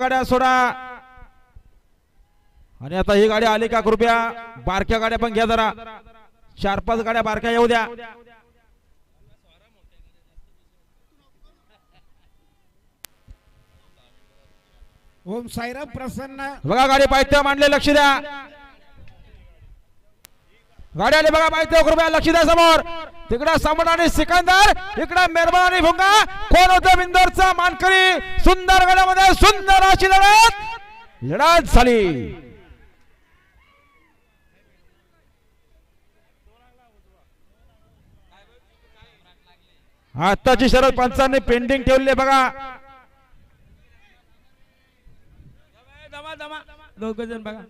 गाड्या सोडा. आणि आता ही गाडी आली का कृपया? बारक्या गाड्या पण घ्या जरा. चार पाच गाड्या बारक्या येऊ द्या. ओम साईराम प्रसन्न. बघा गाडी पाहिजे मांडले लक्ष द्या. गाडी आली बघा पाहिजे कृपया लक्ष द्या समोर. तिकडा समोर आणि सिकंदर इकडा मेरबा आणि भुंगा. कोण होतं बिंदोरचा? मानकरी. सुंदर गडामध्ये सुंदर अशी लढत. लढत झाली. आताची शरद पंचांनी पेंडिंग ठेवले बघा. दोघ जण बघा.